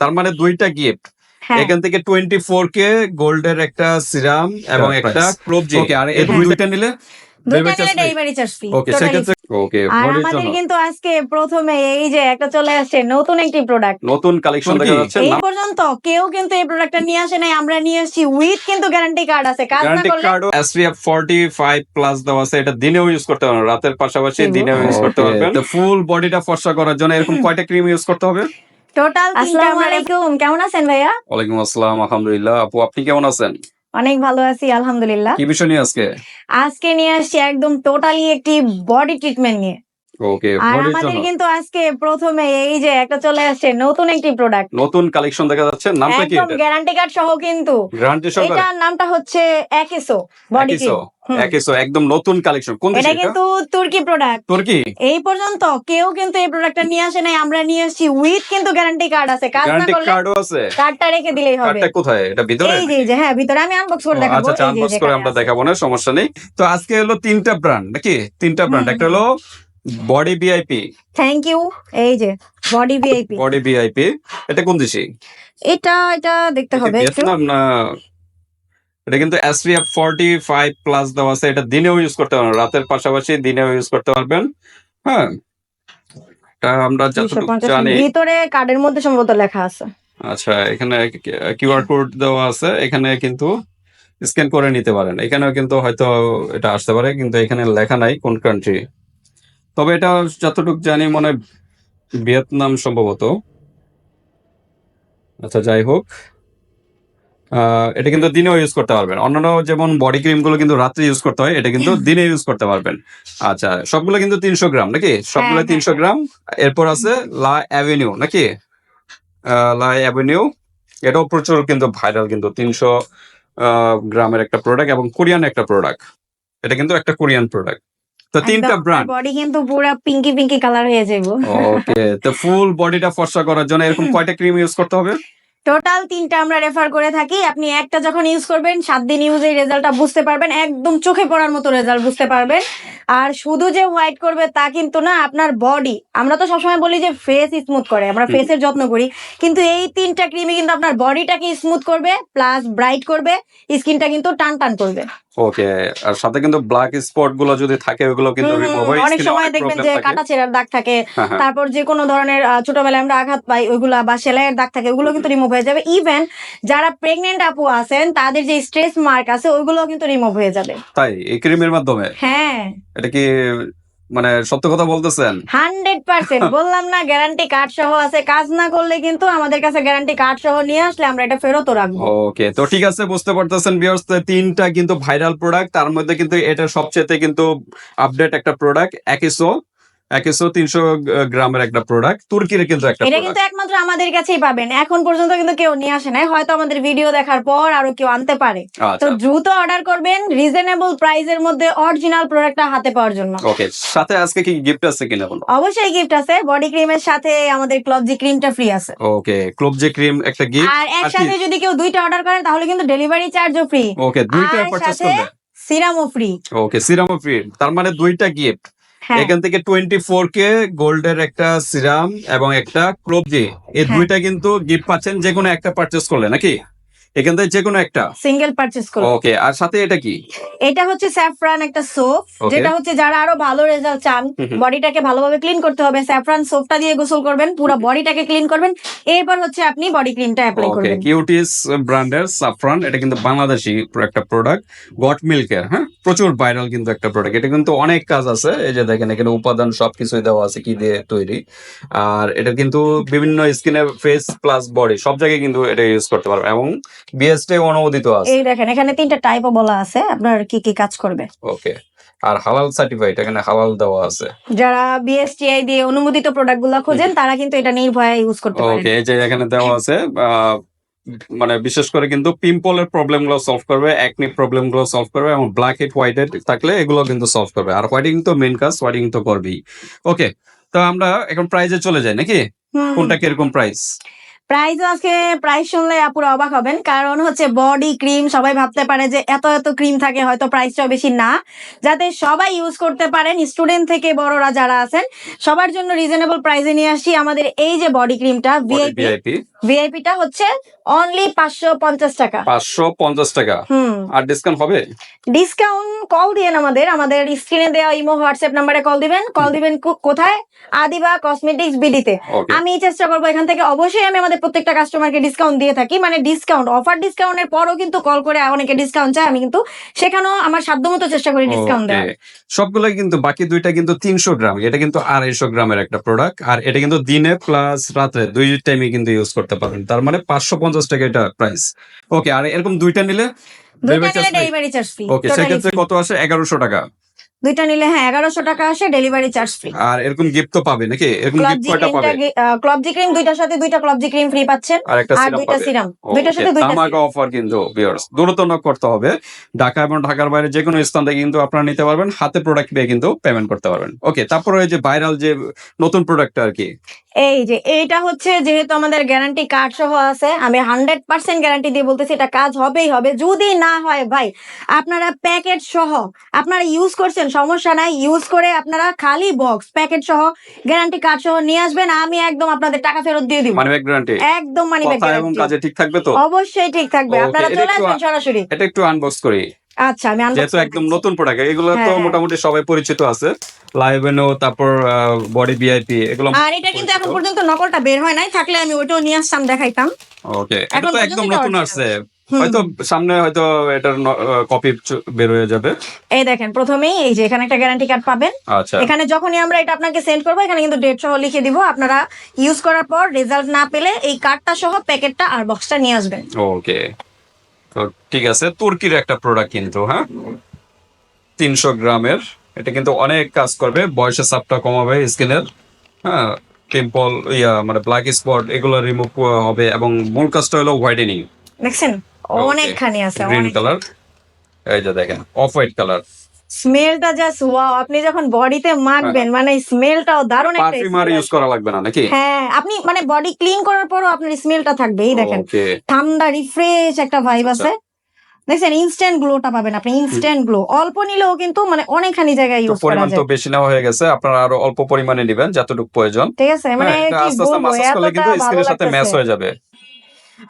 তার মানে দুইটা গিফট হ্যাঁ। এখান থেকে টোয়েন্টি ফোর কে গোল্ডের একটা সিরাম এবং একটা ক্লোব জি আর এই দুইটা নিলে দুইটা delivery charge নিলে free? Delivery charge free okay সেক্ষেত্রে ওকে আর বডির আমাদের জন্য কিন্তু আজকে প্রথমে এই যে একটা চলে আসছে নতুন একটি প্রোডাক্ট নতুন কালেকশন দেখা যাচ্ছে। এই পর্যন্ত কেউ কিন্তু এই প্রোডাক্টটা নিয়ে আসে নাই আমরা নিয়ে এসেছি উইথ কিন্তু গ্যারান্টি কার্ড আছে। কাজ না করলে এসপিএফ 45 প্লাস দেওয়া আছে এটা দিনেও ইউজ করতে পারবেন রাতের পাশাপাশি? দিনেও ইউজ করতে পারবেন। তো ফুল বডিটা ফর্সা করার জন্য এরকম কয়টা ক্রিম ইউজ করতে হবে? টোটাল আসসালামু আলাইকুম কেমন আছেন ভাইয়া? ওয়ালাইকুম আসসালাম আলহামদুলিল্লাহ। আপু আপনি কেমন আছেন? অনেক ভালো আছি আলহামদুলিল্লাহ। কি বিষয় নিয়ে আজকে? আজকে নিয়ে আসছি একদম টোটালি একটি বডি ট্রিটমেন্ট নিয়ে। ওকে আর আমাদের কিন্তু আজকে প্রথমে এই যে একটা চলে আসছে নতুন একটি প্রোডাক্ট নতুন কালেকশন দেখা যাচ্ছে নামটা কি একদম গ্যারান্টি কার্ড সহ কিন্তু। গ্যারান্টি এটার নামটা হচ্ছে একিসো বডি একিসো। একদম নতুন কালেকশন কোন এটা কিন্তু তুর্কি প্রোডাক্ট তোর কি এই পর্যন্ত কেউ কিন্তু এই প্রোডাক্টটা নিয়ে আসে নাই আমরা নিয়ে এসেছি উইথ কিন্তু গ্যারান্টি কার্ড আছে। কাজ না করলে কার্ডও আছে। কার্ডটা রেখে দিলেই হবে। কার্ডটা কোথায়? এটা ভিতরে? এই যে হ্যাঁ ভিতরে। আমি আনবক্স করে দেখাবো। আচ্ছা আনবক্স করে আমরা দেখাবো না সমস্যা নেই। তো আজকে হলো তিনটা ব্র্যান্ড নাকি? তিনটা ব্র্যান্ড একটা হলো বডি ভিআইপি থ্যাংক ইউ এই যে বডি ভিআইপি বডি ভিআইপি এটা কোন দেশি? এটা এটা দেখতে হবে একটু। না এটা কিন্তু এসপিএফ 45 প্লাস দেওয়া আছে। এটা দিনেও ইউজ করতে পারবেন রাতের পাশাপাশি দিনেও ইউজ করতে পারবেন। হ্যাঁ। এটা আমরা যতটুকু জানি ভিতরে কার্ডের মধ্যে সম্ভবত লেখা আছে। আচ্ছা এখানে কিউআর কোড দেওয়া আছে। এখানে কিন্তু স্ক্যান করে নিতে পারেন। এখানেও কিন্তু হয়তো এটা আসতে পারে কিন্তু এখানে লেখা নাই কোন কান্ট্রি তবে এটা যতটুকু জানি মনে হয় ভিয়েতনাম সম্ভবত। আচ্ছা যাই হোক। এটা কিন্তু দিনেও ইউজ করতে পারবেন। অন্যান্য যেমন বডি ক্রিমগুলো কিন্তু রাত্রে ইউজ করতে হয় এটা কিন্তু দিনে ইউজ করতে পারবেন। আচ্ছা সবগুলো কিন্তু তিনশো গ্রাম নাকি? সবগুলো হ্যাঁ, তিনশো গ্রাম। এরপর আছে লা অ্যাভিনিউ নাকি? লা অ্যাভিনিউ। এটাও প্রচুর কিন্তু ভাইরাল কিন্তু। তিনশো গ্রামের একটা প্রোডাক্ট এবং কোরিয়ান একটা প্রোডাক্ট এটা কিন্তু একটা কোরিয়ান প্রোডাক্ট তো তিনটা ব্র্যান্ড বডি কিন্তু পুরো পিঙ্কি পিঙ্কি কালার হয়ে যাবে ওকে তো ফুল বডিটা ফর্সা করার জন্য এরকম কয়টা ক্রিম ইউজ করতে হবে? টোটাল তিনটা আমরা রেফার করে থাকি। আপনি একটা যখন ইউজ করবেন সাত দিন ইউজে রেজাল্টটা বুঝতে পারবেন। একদম চোখে পড়ার মতো রেজাল্ট বুঝতে পারবেন। আর শুধু যে হোয়াইট করবে তা কিন্তু না আপনার বডি আমরা তো সবসময় বলি যে ফেস স্মুথ করে আমরা ফেসের যত্ন করি। কিন্তু এই তিনটা ক্রিমে কিন্তু আপনার বডিটাকে স্মুথ করবে প্লাস ব্রাইট করবে স্কিনটা কিন্তু টান টান করবে। ওকে আর সাথে কিন্তু ব্ল্যাক স্পটগুলো যদি থাকে ওগুলো কিন্তু হুম, হয় অনেক সময় দেখবেন যে কাটা ছেঁড়ার দাগ থাকে হ্যাঁ, হ্যাঁ। তারপর যে কোনো ধরনের ছোটবেলায় আমরা আঘাত পাই ওইগুলা বা সেলাইয়ের দাগ থাকে ওগুলো কিন্তু রিমুভ হয়ে যাবে। ইভেন যারা প্রেগনেন্ট আপু আছেন তাদের যে স্ট্রেস মার্ক আছে ওইগুলো কিন্তু রিমুভ হয়ে যাবে। তাই? এই ক্রিমের মাধ্যমে? হ্যাঁ। এটা কি মানে সত্য কথা বলতেছেন? Hundred percent. বললাম না গ্যারান্টি কার্ড সহ আছে। কাজ না করলে কিন্তু আমাদের কাছে গ্যারান্টি কার্ড সহ নিয়ে আসলে আমরা এটা ফেরতও রাখব। ওকে তো ঠিক আছে বুঝতে পারতেছেন ভিউয়ার্স তিনটা কিন্তু ভাইরাল প্রোডাক্ট তার মধ্যে কিন্তু এটা সবচেয়ে কিন্তু আপডেট একটা প্রোডাক্ট একিসো একিসো তিনশো গ্রামের একটা প্রোডাক্ট তুর্কির কিন্তু একটা এটা কিন্তু একমাত্র আমাদের কাছেই পাবেন। এখন পর্যন্ত কিন্তু কেউ নিয়ে আসে নাই। হয়তো আমাদের ভিডিও দেখার পর আরও কেউ আনতে পারে। তো আচ্ছা দ্রুত অর্ডার করবেন রিজনেবল প্রাইসের মধ্যে অরিজিনাল প্রোডাক্টটা হাতে পাওয়ার জন্য। ওকে সাথে আজকে কি গিফট আছে কিনা বলো? অবশ্যই গিফট আছে। বডি ক্রিমের সাথে আমাদের ক্লব জি ক্রিমটা ফ্রি আছে। ওকে ক্লোব যে ক্রিম একটা গিফট আর একসাথে যদি কেউ দুইটা অর্ডার করেন তাহলে কিন্তু ডেলিভারি চার্জও ফ্রি ওকে দুইটা পারচেজ করবে? সিরামও ফ্রি ওকে সিরামও ফ্রি তার মানে দুইটা গিফট এখান থেকে টোয়েন্টি ফোর কে গোল্ডের একটা সিরাম এবং একটা ক্লোবজি এই হ্যাঁ। দুইটা কিন্তু গিফট পাচ্ছেন যে কোনো একটা পারচেস করলে নাকি? এখান থেকে যে কোনো একটা। সিঙ্গেল পারচেজ করুন ওকে আর সাথে এটা কি? এটা হচ্ছে স্যাফরান একটা সোপ যেটা হচ্ছে যারা আরও ভালো রেজাল্ট চান। বডিটাকে ভালোভাবে ক্লিন করতে হবে। স্যাফরান সোপটা দিয়ে গোসল করবেন পুরো বডিটাকে ক্লিন করবেন। এরপর হচ্ছে আপনি বডি ক্রিমটা অ্যাপ্লাই করবেন। কিউটিস ব্র্যান্ডের সাফরান এটা কিন্তু বাংলাদেশি একটা প্রোডাক্ট গট মিল্কের হ্যাঁ? প্রচুর ভাইরাল কিন্তু একটা প্রোডাক্ট এটা কিন্তু অনেক কাজ আছে। এই যে দেখেন এখানে উপাদান সবকিছুই দেওয়া আছে কি দিয়ে তৈরি। আর এটা কিন্তু বিভিন্ন স্কিনের ফেস প্লাস বডি সব জায়গায় কিন্তু এটা ইউজ করতে পারবে। এবং বিএসটি অনুমোদিত আছে। এই দেখেন এখানে তিনটা টাইপও বলা আছে। আপনার কি কি কাজ করবে? ওকে আর হালাল সার্টিফাইড এখানে হালাল দেওয়া আছে। যারা বিএসটিআই দিয়ে অনুমোদিত প্রোডাক্টগুলো খোঁজেন তারা কিন্তু এটা নির্ভয়ে ইউজ করতে পারেন। ওকে এই যে এখানে দেওয়া আছে মানে বিশেষ করে কিন্তু পিম্পলের প্রবলেমগুলো সলভ করবে একনি প্রবলেমগুলো সলভ করবে এবং ব্ল্যাক হেড হোয়াইট হেড থাকলে এগুলো কিন্তু সলভ করবে। আর হোয়াইটিং তো মেন কাজ হোয়াইটিং তো করবেই। ওকে তো আমরা এখন প্রাইজে চলে যাই নাকি। কোনটা কীরকম প্রাইস প্রাইস আজকে প্রাইস শুনলে আপুরা অবাক হবেন। কারণ হচ্ছে বডি ক্রিম সবাই ভাবতে পারে যে এত এত ক্রিম থাকে হয়তো প্রাইসটাও বেশি। না যাতে সবাই ইউজ করতে পারেন স্টুডেন্ট থেকে বড়রা যারা আছেন সবার জন্য রিজনেবল প্রাইসে নিয়ে আসি আমাদের এই যে বডি ক্রিমটা ভিআইপি ভিআইপিটা হচ্ছে অনলি পাঁচশো পঞ্চাশ টাকা। পাঁচশো পঞ্চাশ টাকা। হুম। আর ডিসকাউন্ট হবে? ডিসকাউন্ট কল দিয়েন আমাদের। আমাদের স্ক্রিনে দেওয়া ইমো হোয়াটসঅ্যাপ নাম্বারে কল দিবেন। কল দিবেন কোথায়? আদিবা কসমেটিক্স বিডিতে আমি চেষ্টা করব এখান থেকে অবশ্যই আমি আমাদের প্রত্যেকটা কাস্টমারকে ডিসকাউন্ট দিয়ে থাকি। মানে ডিসকাউন্ট অফার ডিসকাউন্টের পরও কিন্তু কল করে অনেকে ডিসকাউন্ট চায়। আমি কিন্তু সেখানেও আমার সাধ্যমতো চেষ্টা করি ডিসকাউন্ট দেওয়ার। সবগুলো কিন্তু বাকি দুইটা কিন্তু তিনশো গ্রাম। এটা কিন্তু আড়াইশো গ্রামের একটা প্রোডাক্ট আর এটা কিন্তু দিনে প্লাস রাতে দুই টাইমে কিন্তু ইউজ করতে পারবেন। তার মানে পাঁচশো পঞ্চাশ টাকা এটা প্রাইস ওকে আর এরকম দুইটা নিলে ডেলিভারি চার্জ ফ্রি ওকে সেক্ষেত্রে কত আসে? এগারোশো টাকা। দুইটা নিলে হ্যাঁ এগারোশো টাকা আসে ডেলিভারি চার্জ ফ্রি আর এরকম গিফট তো পাবে নাকি? এরকম গিফট কয়টা পাবে? ক্রিমটা ক্লবজি ক্রিম দুইটার সাথে দুইটা ক্লবজি ক্রিম ফ্রি পাচ্ছেন। আর একটা সিরাম দুইটা সিরাম দুইটার সাথে দুইটা ধামাকা অফার কিন্তু ভিউয়ার্স দ্রুত নক করতে হবে। ঢাকা এবং ঢাকার বাইরে যে কোনো স্থান থেকে কিন্তু আপনারা নিতে পারবেন। হাতে প্রোডাক্ট পেয়ে কিন্তু পেমেন্ট করতে পারবেন। ওকে তারপরে ওই যে ভাইরাল যে নতুন প্রোডাক্ট আর কি। এই যে এইটা হচ্ছে যেহেতু আমাদের গ্যারান্টি কার্ড সহ আছে আমি হান্ড্রেড পার্সেন্ট গ্যারান্টি দিয়ে বলতেছি এটা কাজ হবেই হবে। যদি না হয় ভাই আপনারা প্যাকেট সহ আপনারা ইউজ করছেন সমস্যা নাই ইউজ করে আপনারা খালি বক্স প্যাকেট সহ গ্যারান্টি কার্ড সহ নিয়ে আসবেন আমি একদম আপনাদের টাকা ফেরত দিয়ে দিব। মানে ব্যাক গ্যারান্টি একদম মানি এবং কাজে ঠিক থাকবে তো? অবশ্যই ঠিক থাকবে আপনারা চলে আসবেন সরাসরি। এটা একটু আনবক্স করি। আচ্ছা আমি যেহেতু একদম নতুন প্রোডাক্ট এগুলো তো হ্যাঁ। মোটামুটি সবাই পরিচিত আছে। লাইভেনো তারপর বডি ভিআইপি এগুলো আর এটা কিন্তু এখন পর্যন্ত নকলটা বের হয় নাই থাকলে আমি ওইটাও নিয়ে আসতাম দেখাইতাম। ওকে এটা তো একদম নতুন আসছে। হয়তো সামনে হয়তো এটার কপি বের হয়ে যাবে। এই দেখেন প্রথমেই এই যে এখানে একটা গ্যারান্টি কার্ড পাবেন। আচ্ছা। এখানে যখনই আমরা এটা আপনাকে সেন্ড করব এখানে কিন্তু ডেট সহ লিখে দিব। আপনারা ইউজ করার পর রেজাল্ট না পেলে এই কার্ডটা সহ প্যাকেটটা আর বক্সটা নিয়ে আসবেন। ওকে তো ঠিক আছে তুর্কির একটা প্রোডাক্ট কিন্তু হ্যাঁ? তিনশো গ্রামের এটা কিন্তু অনেক কাজ করবে বয়সের সাপটা কমাবে স্কিনের হ্যাঁ? পিম্পল ইয়া মানে ব্ল্যাক স্পট এগুলো রিমুভ হবে এবং মূল কাজটা হলো হোয়াইটেনিং দেখছেন? অনেকখানি আছে গ্রিন কালার এই যে দেখেন অফ হোয়াইট কালার স্মেলটা জাস্ট ওয়াও আপনি যখন বডিতে মাখবেন মানে স্মেলটাও দারুণ একটা পারফিউম আর ইউজ করা লাগবে না নাকি? হ্যাঁ আপনি মানে বডি ক্লিন করার পরও আপনার স্মেলটা থাকবে এই দেখেন। ঠান্ডা রিফ্রেশ একটা ভাইব আছে। দেখছেন ইনস্ট্যান্ট গ্লোটা পাবেন আপনি ইনস্ট্যান্ট গ্লো অল্প নিলেও কিন্তু মানে অনেকখানি জায়গায় ইউজ করা পরিমাণ তো বেশি নেওয়া হয়ে গেছে আপনারা আরও অল্প পরিমাণে নেবেন যতটুকু প্রয়োজন। ঠিক আছে মানে হ্যাঁ, কি বলব কিন্তু স্কিনের সাথে ম্যাচ হয়ে যাবে।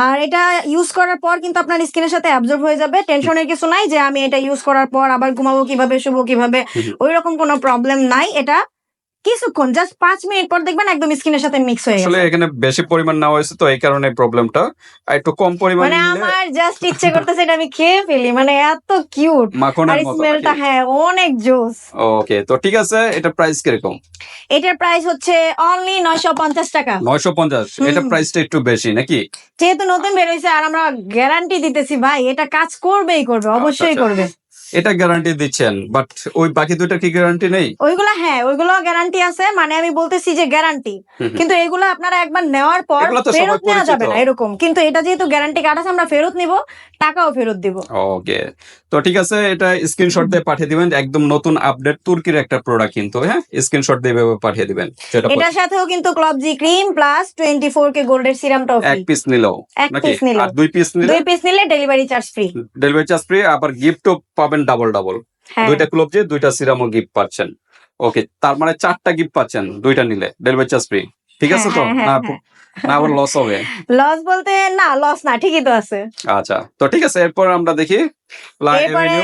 আর এটা ইউজ করার পর কিন্তু আপনার স্কিনের সাথে অ্যাবজর্ব হয়ে যাবে টেনশনের কিছু নাই যে আমি এটা ইউজ করার পর আবার ঘুমাবো কীভাবে শুবো কীভাবে। ওই রকম কোনো প্রবলেম নাই এটা কিছুক্ষণ জাস্ট পাঁচ মিনিট পর দেখবেন একদম স্কিনের সাথে মিক্স হয়ে আসলে গেছে। এখানে বেশি পরিমাণ নেওয়া হয়েছে তো এই কারণে প্রবলেমটা আর একটু কম পরিমাণ মানে আমার জাস্ট ইচ্ছে করতেছে এটা আমি খেয়ে ফেলি মানে এত কিউট আর মতো স্মেলটা হ্যাঁ অনেক জোস ওকে তো ঠিক আছে এটা প্রাইস কীরকম? এটার প্রাইস হচ্ছে অনলি নয়শো পঞ্চাশ টাকা। নয়শো পঞ্চাশ হুম। এটা প্রাইসটা একটু বেশি নাকি? যেহেতু নতুন বেরোইছে আর আমরা গ্যারান্টি দিতেছি ভাই এটা কাজ করবেই করবে অবশ্যই আচ্ছা। করবে। এটা গ্যারান্টি দিচ্ছেন বাট ওই বাকি দুইটা কি গ্যারান্টি নেই? ওইগুলো হ্যাঁ ওইগুলো গ্যারান্টি আছে মানে আমি বলতেছি যে গ্যারান্টি কিন্তু এগুলো আপনারা একবার নেওয়ার পর ফেরত নেওয়া যাবে না এরকম। কিন্তু এটা যেহেতু গ্যারান্টি কার্ড আছে আমরা ফেরত নিব। টাকাও ফেরত দিব। ওকে। তো ঠিক আছে এটা স্ক্রিনশট দিয়ে পাঠিয়ে দিবেন। একদম নতুন আপডেট তুর্কির একটা প্রোডাক্ট কিন্তু হ্যাঁ? স্ক্রিনশট দিয়ে এভাবে পাঠিয়ে দিবেন। এটার সাথেও কিন্তু ক্লবজি cream plus twenty four K গোল্ডের সিরামটাও এক পিস নিলেও এক পিস নিলে আর দুই পিস নিলে? দুই পিস নিলে delivery charge free delivery charge free আবার গিফটও পাবেন ডাবল ডাবল হ্যাঁ। দুইটা ক্লোব যে দুইটা সিরামও গিফট পাচ্ছেন। ওকে তার মানে চারটা গিফট পাচ্ছেন দুইটা নিলে। ডেলিভারি চার্জ ফ্রি ঠিক আছে তো হ্যাঁ, হ্যাঁ, না হ্যাঁ। না আবার লস হবে লস বলতে না লস না ঠিকই তো আছে আচ্ছা তো ঠিক আছে এরপর আমরা দেখি লা এভিনিউ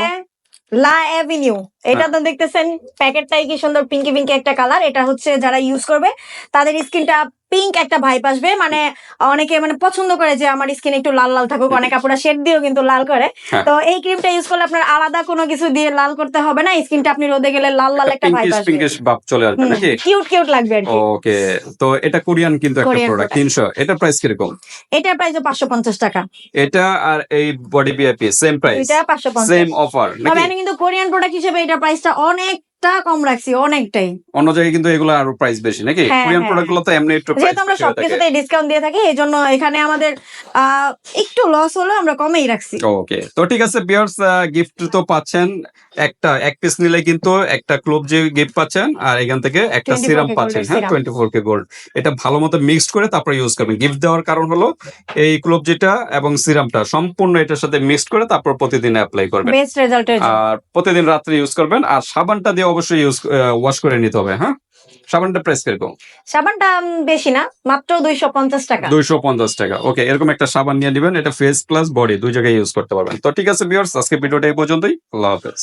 লা এভিনিউ এটা। তো দেখতেছেন প্যাকেটটাই কি সুন্দর পিঙ্কি পিঙ্কি একটা কালার এটা হচ্ছে যারা ইউজ করবে তাদের স্কিনটা পিঙ্ক একটা ভাইপ আসবে। মানে অনেকে মানে পছন্দ করে যে আমার স্কিন একটু লাল লাল থাকুক অনেক আপুরা শেড দিয়েও কিন্তু লাল করে। হ্যাঁ। তো এই ক্রিমটা ইউজ করলে আপনার আলাদা কোনো কিছু দিয়ে লাল করতে হবে না স্কিনটা আপনি রোদে গেলে লাল লাল একটা ভাইপ আসবে। পিঙ্কিশ ভাব চলে আসবে নাকি? কিউট কিউট লাগবে আর কি। ওকে তো এটা কোরিয়ান কিন্তু একটা প্রোডাক্ট product। তিনশো এটা প্রাইস কীরকম? এটার প্রাইস পাঁচশো পঞ্চাশ টাকা। এটা আর এই বডি বিআইপি সেম প্রাইস এটা পাঁচশো পঞ্চাশ। সেম অফার আমি কিন্তু কোরিয়ান প্রোডাক্ট হিসেবে এটা প্রাইসটা অনেকটা কম রাখছি অনেকটাই। অন্য জায়গায় কিন্তু এগুলো আরও প্রাইস বেশি নাকি? কোরিয়ান হ্যাঁ। প্রোডাক্টগুলো তো এমনি একটু যেহেতু আমরা ডিসকাউন্ট দিয়ে থাকি এই জন্য এখানে আমাদের একটু লস হলো আমরা কমেই রাখছি। ওকে তো ঠিক আছে বিয়ার্স গিফট তো পাচ্ছেন। একটা এক পিস নিলে কিন্তু একটা ক্লোব যে গিফট পাচ্ছেন আর এখান থেকে একটা সিরাম পাচ্ছেন হ্যাঁ? টোয়েন্টি ফোর কে গোল্ড এটা ভালো মতো মিক্সড করে তারপরে ইউজ করবেন। গিফট দেওয়ার কারণ হলো এই ক্লোব যেটা এবং সিরামটা সম্পূর্ণ এটার সাথে মিক্সড করে তারপর প্রতিদিন অ্যাপ্লাই করবেন। বেস্ট আর প্রতিদিন রাত্রে ইউজ করবেন। আর সাবানটা দিয়ে অবশ্যই ইউজ ওয়াশ করে নিতে হবে হ্যাঁ? সাবানটা প্রেস কীরকম? সাবানটা বেশি না মাত্র দুইশো পঞ্চাশ টাকা। দুইশো পঞ্চাশ টাকা ওকে এরকম একটা সাবান নিয়ে নেবেন এটা ফেস প্লাস বডি দুই জায়গায় ইউজ করতে পারবেন। তো ঠিক আছে বিয়ার্স আজকে ভিডিওটা এই পর্যন্তই আল্লাহ হাফেজ।